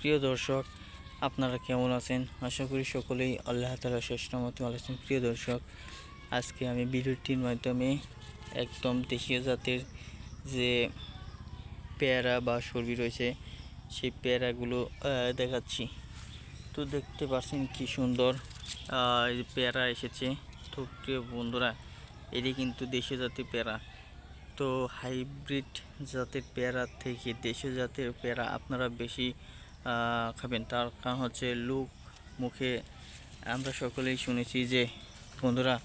প্রিয় দর্শক, আপনারা কেমন আছেন? আশা করি সকলেই আল্লাহ তালা শেষ মতো ভালো আছেন। প্রিয় দর্শক, আজকে আমি ভিডিওটির মাধ্যমে একদম দেশীয় জাতের যে পেয়ারা বা সর্বি রয়েছে, সেই পেয়ারাগুলো দেখাচ্ছি। তো দেখতে পাচ্ছেন কি সুন্দর পেয়ারা এসেছে। তো প্রিয় বন্ধুরা, এটি কিন্তু দেশীয় জাতের পেয়ারা। তো হাইব্রিড জাতের পেয়ারা থেকে দেশীয় জাতের পেয়ারা আপনারা বেশি খাবেন। তার কারণ হচ্ছে লুক মুখে। আমরা সকলেই শুনেছি যে, বন্ধুরা,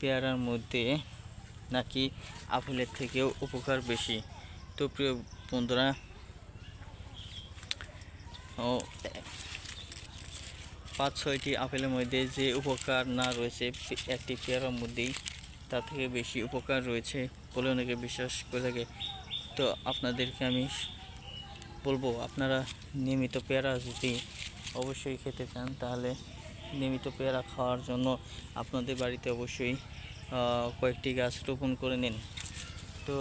পেয়ারার মধ্যে নাকি আপেলের থেকেও উপকার বেশি। তো প্রিয় বন্ধুরা, ও, পাঁচ ছয়টি আপেলের মধ্যে যে উপকার না রয়েছে একটি পেয়ারার মধ্যেই তার থেকে বেশি উপকার রয়েছে বলে অনেকে বিশ্বাস করে থাকে। তো আপনাদেরকে আমি বলব, আপনারা নিয়মিত পেয়ারা যদি অবশ্যই খেতে চান, তাহলে নিয়মিত পেয়ারা খাওয়ার জন্য আপনাদের বাড়িতে অবশ্যই কয়েকটি গাছ রোপণ করে নিন। তো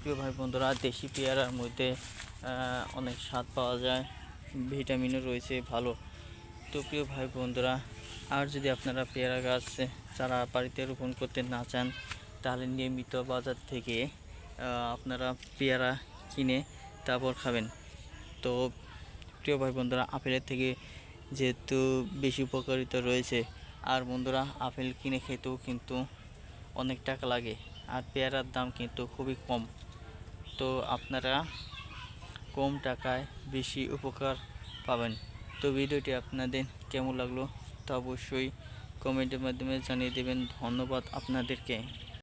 প্রিয় ভাই বন্ধুরা, দেশি পেয়ারার মধ্যে অনেক স্বাদ পাওয়া যায়, ভিটামিনও রয়েছে ভালো। তো প্রিয় ভাই বন্ধুরা, আর যদি আপনারা পেয়ারা গাছ চারা বাড়িতে রোপণ করতে না চান, তাহলে নিয়মিত বাজার থেকে আপনারা পেয়ারা কিনে তারপর খাবেন। তো প্রিয় ভাই বন্ধুরা, আপেলের থেকে যেহেতু বেশি উপকারিতা রয়েছে, আর বন্ধুরা, আপেল কিনে খেতেও কিন্তু অনেক টাকা লাগে, আর পেয়ারার দাম কিন্তু খুবই কম। তো আপনারা কম টাকায় বেশি উপকার পাবেন। তো ভিডিওটি আপনাদের কেমন লাগল তা অবশ্যই কমেন্টের মাধ্যমে জানিয়ে দেবেন। ধন্যবাদ আপনাদেরকে।